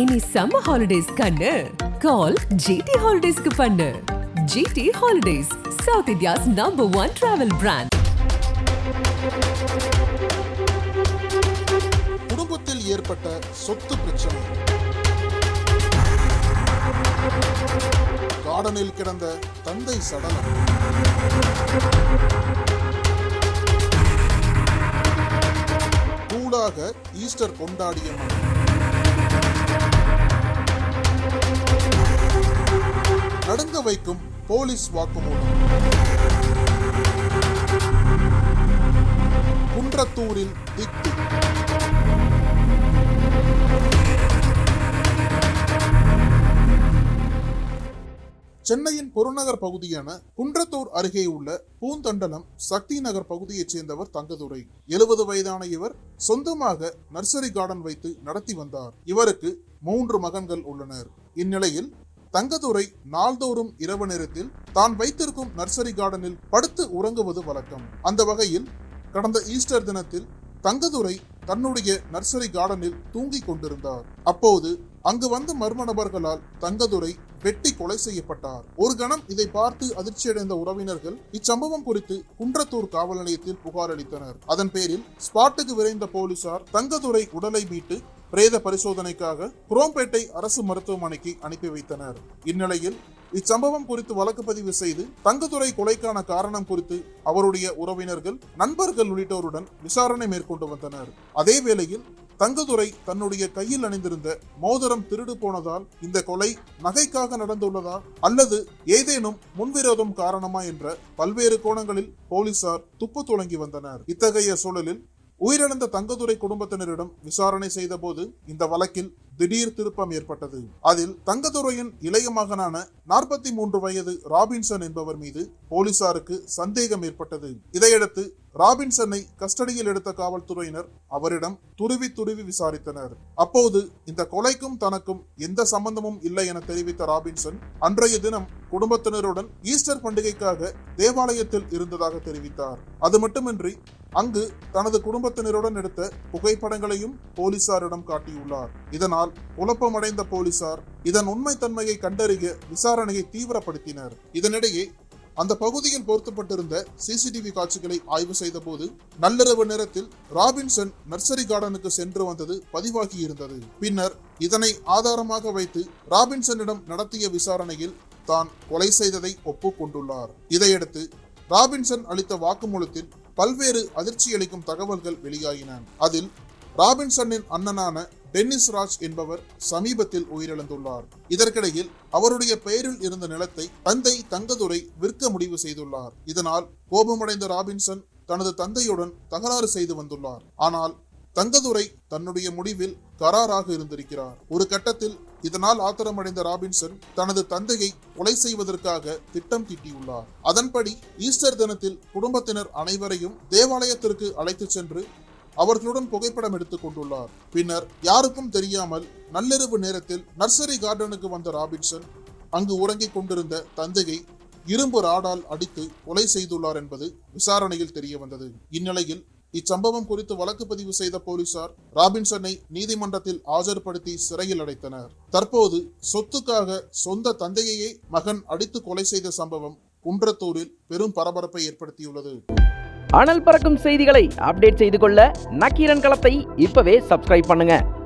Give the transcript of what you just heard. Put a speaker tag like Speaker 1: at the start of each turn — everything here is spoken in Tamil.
Speaker 1: இனி சம்மர் ஹாலிடேஸ் கண்ணு. கால் ஜிடி ஹாலிடேஸ்க்கு பண்ணு. GT Holidays South India's number one travel brand
Speaker 2: குடும்பத்தில் ஏற்பட்ட சொத்து பிரச்சனை. கார்டனில் கிடந்த தந்தை சடலம். கூலாக ஈஸ்டர் கொண்டாடிய மனம். முன்வைக்கும் போலீஸ் வாக்குமூலம். குன்றத்தூரில் திக் சென்னையின் புறநகர் பகுதியான குன்றத்தூர் அருகே உள்ள பூந்தண்டலம் சக்தி நகர் பகுதியைச் சேர்ந்தவர் தங்கதுரை. எழுபது வயதான இவர் சொந்தமாக நர்சரி கார்டன் வைத்து நடத்தி வந்தார். இவருக்கு மூன்று மகன்கள் உள்ளனர். இந்நிலையில் தங்கதுரை நாள்தோறும் இரவு நேரத்தில் தான் வைத்திருக்கும் நர்சரி கார்டனில் படுத்து உறங்குவது வழக்கம். அந்த வகையில் கடந்த ஈஸ்டர் தினத்தில் தங்கதுரை தன்னுடைய நர்சரி கார்டனில் தூங்கிக் கொண்டிருந்தார். அப்போது அங்கு வந்த மர்ம நபர்களால் தங்கதுரை வெட்டி கொலை செய்யப்பட்டார். ஒரு கணம் இதை பார்த்து அதிர்ச்சியடைந்த உறவினர்கள் இச்சம்பவம் குறித்து குன்றத்தூர் காவல் நிலையத்தில் புகார் அளித்தனர். அதன் பேரில் ஸ்பாட்டுக்கு விரைந்த போலீசார் தங்கதுரை உடலை மீட்டு பிரேத பரிசோதனைக்காக குரோம்பேட்டை அரசு மருத்துவமனைக்கு அனுப்பி வைத்தனர். இந்நிலையில் இச்சம்பவம் குறித்து வழக்கு பதிவு செய்து தங்கதுரை கொலைக்கான காரணம் குறித்து அவருடைய உறவினர்கள் நண்பர்கள் உள்ளிட்டோருடன் விசாரணை மேற்கொண்டு வந்தனர். அதே வேளையில் தங்கதுரை தன்னுடைய கையில் அணிந்திருந்த மோதிரம் திருடு போனதால் இந்த கொலை நகைக்காக நடந்துள்ளதா அல்லது ஏதேனும் முன்விரோதம் காரணமா என்ற பல்வேறு கோணங்களில் போலீசார் துப்பு துளங்கி வந்தனர். இத்தகைய சூழலில் உயிரிழந்த தங்கதுரை குடும்பத்தினரிடம் விசாரணை செய்த போது இந்த வழக்கில் திடீர் திருப்பம் ஏற்பட்டது. அதில் தங்கதுரையின் இளைய மகனான நாற்பத்தி மூன்று வயது ராபின்சன் என்பவர் மீது போலீசாருக்கு சந்தேகம் ஏற்பட்டது. இதையடுத்து ராபின்சனை கஸ்டடியில் எடுத்த காவல்துறையினர் அவரிடம் துருவி துருவி விசாரித்தனர். அப்போது இந்த கொலைக்கும் தனக்கும் எந்த சம்பந்தமும் இல்லை என தெரிவித்த ராபின்சன் அன்றைய தினம் குடும்பத்தினருடன் ஈஸ்டர் பண்டிகைக்காக தேவாலயத்தில் இருந்ததாக தெரிவித்தார். அது மட்டுமின்றி அங்கு தனது குடும்பத்தினருடன் எடுத்த புகைப்படங்களையும் போலீசாரிடம் காட்டியுள்ளார். இதனால் குழப்பமடைந்த போலீசார் இதன் உண்மைத்தன்மையை கண்டறிய விசாரணையை தீவிரப்படுத்தினர். இதனிடையே அந்த பகுதியில் பொருத்தப்பட்டிருந்த சிசிடிவி காட்சிகளை ஆய்வு செய்த போது நள்ளிரவு நேரத்தில் ராபின்சன் நர்சரி கார்டனுக்கு சென்று வந்தது பதிவாகி இருந்தது பின்னர் இதனை ஆதாரமாக வைத்து ராபின்சனிடம் நடத்திய விசாரணையில் தான் கொலை செய்ததை ஒப்புக்கொண்டுள்ளார். இதையடுத்து ராபின்சன் அளித்த வாக்குமூலத்தில் பல்வேறு அதிர்ச்சியளிக்கும் தகவல்கள் வெளியாகின அதில் ராபின்சனின் அண்ணனான டென்னிஸ் ராஜ் என்பவர் சமீபத்தில் உயிரிழந்துள்ளார். இதற்கிடையில் அவருடைய பெயரில் இருந்த நிலத்தை தந்தை தங்கதுரை விற்க முடிவு செய்துள்ளார். இதனால் கோபமடைந்த ராபின்சன் தனது தந்தையுடன் தகராறு செய்து வந்துள்ளார். ஆனால் தங்கதுரை தன்னுடைய முடிவில் கராராக இருந்திருக்கிறார். ஒரு கட்டத்தில் இதனால் ஆத்திரமடைந்த ராபின்சன் தனது தந்தையை கொலை செய்வதற்காக திட்டம் தீட்டியுள்ளார். அதன்படி ஈஸ்டர் தினத்தில் குடும்பத்தினர் அனைவரையும் தேவாலயத்திற்கு அழைத்துச் சென்று அவர்களுடன் புகைப்படம் எடுத்துக் கொண்டுள்ளார். பின்னர் யாருக்கும் தெரியாமல் நள்ளிரவு நேரத்தில் நர்சரி கார்டனுக்கு வந்த ராபின்சன் அங்கு உறங்கிக் கொண்டிருந்த தந்தையை இரும்பு ராடால் அடித்து கொலை செய்துள்ளார் என்பது விசாரணையில் தெரிய வந்தது இந்நிலையில் இச்சம்பவம் குறித்து வழக்கு பதிவு செய்த போலீசார் ராபின்சனை நீதிமன்றத்தில் ஆஜர்படுத்தி சிறையில் அடைத்தனர். தற்போது சொத்துக்காக சொந்த தந்தையையே மகன் அடித்து கொலை செய்த சம்பவம் குன்றத்தூரில் பெரும் பரபரப்பை ஏற்படுத்தியுள்ளது.
Speaker 3: அனல் பறக்கும் செய்திகளை அப்டேட் செய்து கொள்ள நக்கீரன் களத்தை இப்பவே சப்ஸ்கிரைப் பண்ணுங்க.